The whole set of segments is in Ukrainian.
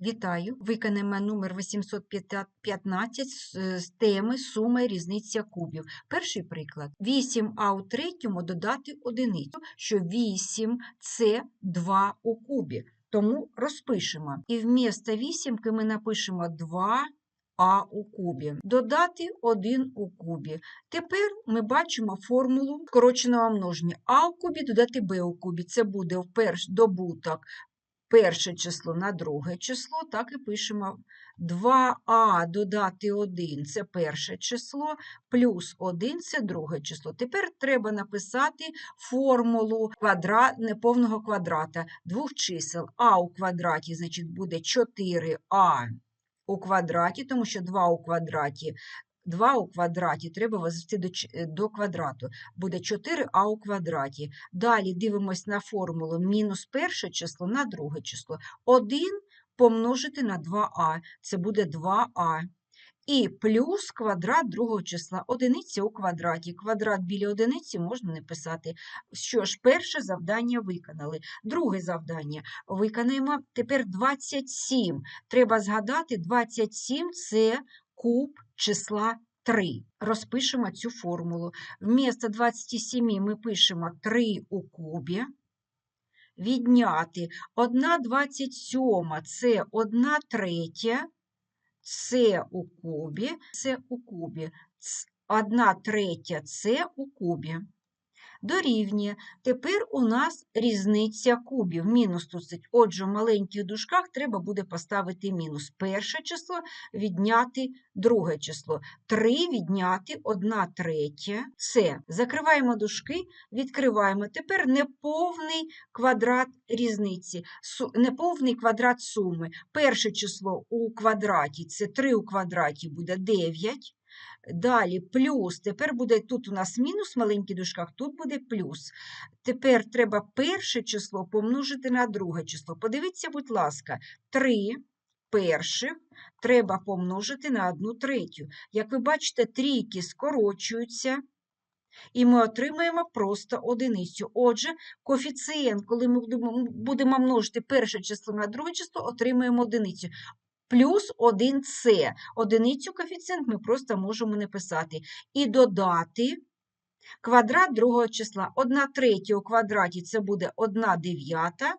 Вітаю! Виконаємо номер 815 з теми сума і різниця кубів. Перший приклад. 8а у третьому додати одиницю, що 8 це 2 у кубі. Тому розпишемо. І вмісто вісімки ми напишемо 2а у кубі. Додати 1 у кубі. Тепер ми бачимо формулу скороченого множення. А у кубі додати b у кубі. Це буде вперше добуток перше число на друге число, так і пишемо 2а додати 1 це перше число, плюс 1 це друге число. Тепер треба написати формулу квадрат, неповного квадрата двох чисел. а у квадраті, значить, буде 4а у квадраті, тому що 2 у квадраті 2 у квадраті треба возвести до, до квадрату. Буде 4а у квадраті. Далі дивимось на формулу мінус перше число на друге число. 1 помножити на 2а. Це буде 2а. І плюс квадрат другого числа. Одиниця у квадраті. Квадрат біля одиниці можна не писати. Що ж, перше завдання виконали. Друге завдання виконаємо. Тепер 27. Треба згадати, 27 – це куб числа 3. Розпишемо цю формулу. Вмісто 27 ми пишемо 3 у кубі. Відняти 1 27 це 1 третя, це у кубі, це у кубі. 1 третя це у кубі. Дорівнює. Тепер у нас різниця кубів. Мінус тут. Отже, в маленьких дужках треба буде поставити мінус. Перше число відняти друге число. 3 відняти 1 третя. Це. Закриваємо дужки, відкриваємо. Тепер неповний квадрат різниці, неповний квадрат суми. Перше число у квадраті це 3 у квадраті буде 9. Далі плюс. Тепер буде тут у нас мінус в маленьких дужках, тут буде плюс. Тепер треба перше число помножити на друге число. Подивіться, будь ласка, 3 перших треба помножити на 1 третю. Як ви бачите, трійки скорочуються. І ми отримаємо просто одиницю. Отже, коефіцієнт, коли ми будемо- множити перше число на друге число, отримаємо одиницю. Плюс 1С. Одиницю коефіцієнт ми просто можемо не писати. І додати квадрат другого числа. 1 третя у квадраті це буде 1 дев'ята.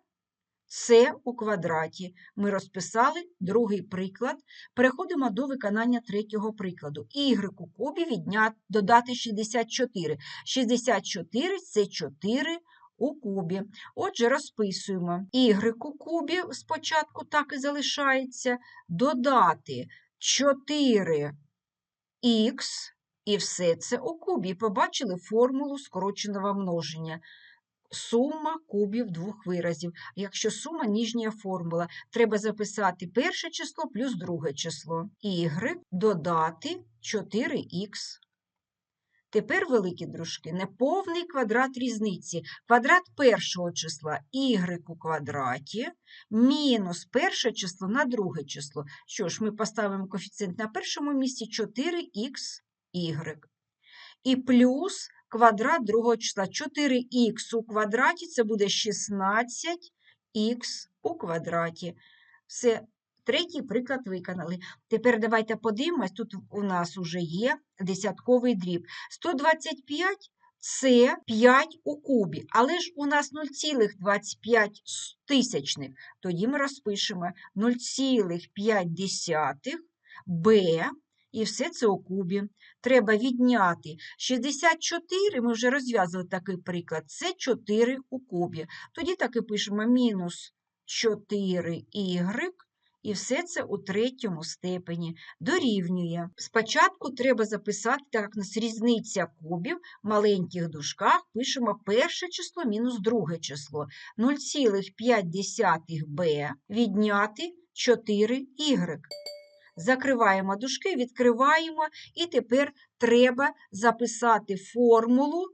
Це у квадраті. Ми розписали другий приклад. Переходимо до виконання третього прикладу. Y у кубі відняти, додати 64. 64 – це 4 у кубі. Отже, розписуємо. Y у кубі спочатку так і залишається. Додати 4х і все це у кубі. Побачили формулу скороченого множення. Сума кубів двох виразів. Якщо сума ніжня формула, треба записати перше число плюс друге число. Y додати 4х. Тепер, великі дружки, неповний квадрат різниці. Квадрат першого числа y у квадраті мінус перше число на друге число. Що ж, ми поставимо коефіцієнт на першому місці 4xy. І плюс квадрат другого числа 4х у квадраті це буде 16х у квадраті. Все, третій приклад виконали. Тепер давайте подивимось, тут у нас вже є десятковий дріб. 125 це 5 у кубі, але ж у нас 0,25 тисячних. Тоді ми розпишемо 0,5 b, і все це у кубі. Треба відняти 64, ми вже розв'язували такий приклад, це 4 у кубі. Тоді так і пишемо мінус 4y, і все це у третьому степені дорівнює. Спочатку треба записати, так нас різниця кубів, в маленьких дужках пишемо перше число мінус друге число. 0,5b відняти 4y. Закриваємо дужки, відкриваємо, і тепер треба записати формулу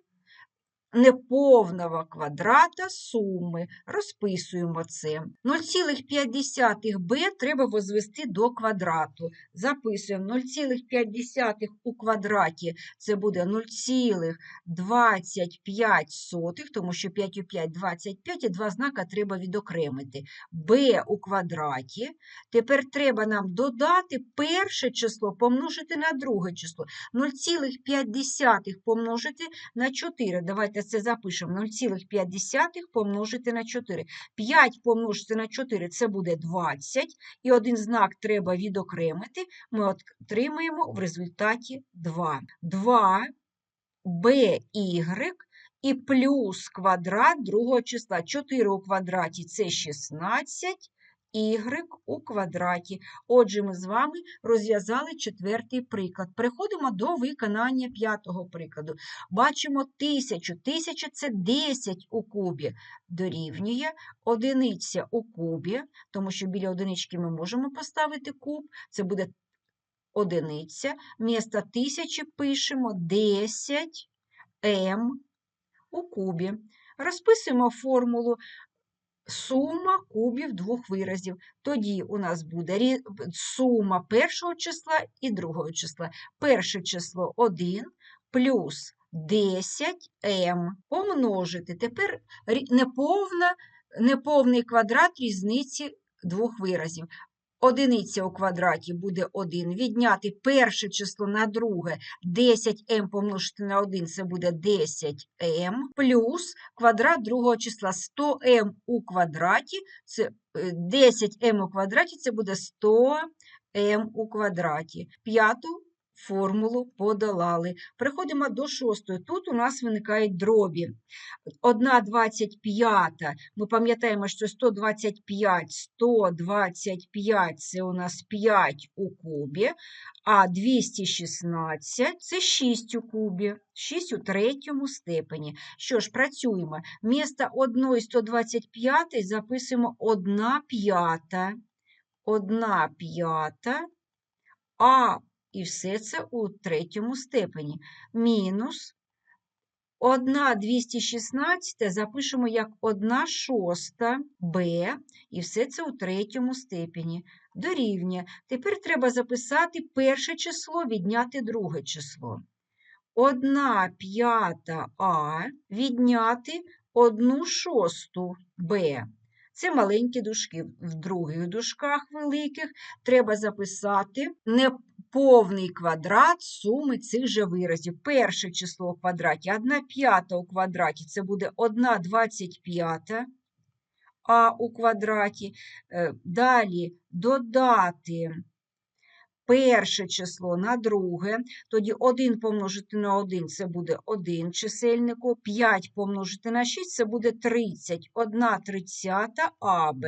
неповного квадрата суми. Розписуємо це. 0,5b треба возвести до квадрату. Записуємо 0,5 у квадраті це буде 0,25, тому що 5 у 5 – 25, і два знака треба відокремити. b у квадраті. Тепер треба нам додати перше число, помножити на друге число. 0,5 помножити на 4. Давайте це запишемо. 0,5 помножити на 4. 5 помножити на 4 – це буде 20. І один знак треба відокремити. Ми отримаємо в результаті 2. 2 by і плюс квадрат другого числа. 4 у квадраті – це 16 y у квадраті. Отже, ми з вами розв'язали четвертий приклад. Переходимо до виконання п'ятого прикладу. Бачимо 1000. 1000 – це 10 у кубі. Дорівнює одиниця у кубі, тому що біля одинички ми можемо поставити куб. Це буде одиниця. Вмісто 1000 пишемо 10 m у кубі. Розписуємо формулу сума кубів двох виразів. Тоді у нас буде сума першого числа і другого числа. Перше число 1 плюс 10m помножити. Тепер неповна, неповний квадрат різниці двох виразів. Одиниця у квадраті буде 1. Відняти перше число на друге 10m помножити на 1 це буде 10m, плюс квадрат другого числа 100m у квадраті, це е, 10m у квадраті це буде 100m у квадраті. П'яту формулу подолали. Переходимо до шостої. Тут у нас виникають дробі. 1,25. Ми пам'ятаємо, що 125, 125 це у нас 5 у кубі, а 216 це 6 у кубі, 6 у третьому степені. Що ж, працюємо. Вмісто 1 125 записуємо 1 п'ята, 1 п'ята, а і все це у третьому степені. Мінус 1 216 запишемо як 1 шоста b, і все це у третьому степені. Дорівнює. Тепер треба записати перше число, відняти друге число. 1 п'ята а відняти 1 шосту b. Це маленькі дужки. В других дужках великих треба записати неповний квадрат суми цих же виразів. Перше число у квадраті 1 п'ята у квадраті це буде 1 25 а у квадраті. Е, Далі додати перше число на друге, тоді 1 помножити на 1 це буде 1 чисельнику, 5 помножити на 6 це буде 30, 1 тридцята АБ.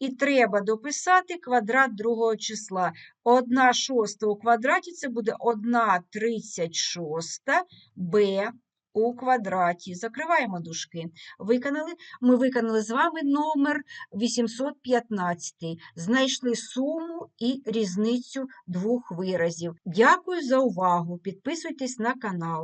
І треба дописати квадрат другого числа. 1 шоста у квадраті це буде 1 36 Б у квадраті. Закриваємо дужки. Виконали? Ми виконали з вами номер 815. Знайшли суму і різницю двох виразів. Дякую за увагу. Підписуйтесь на канал.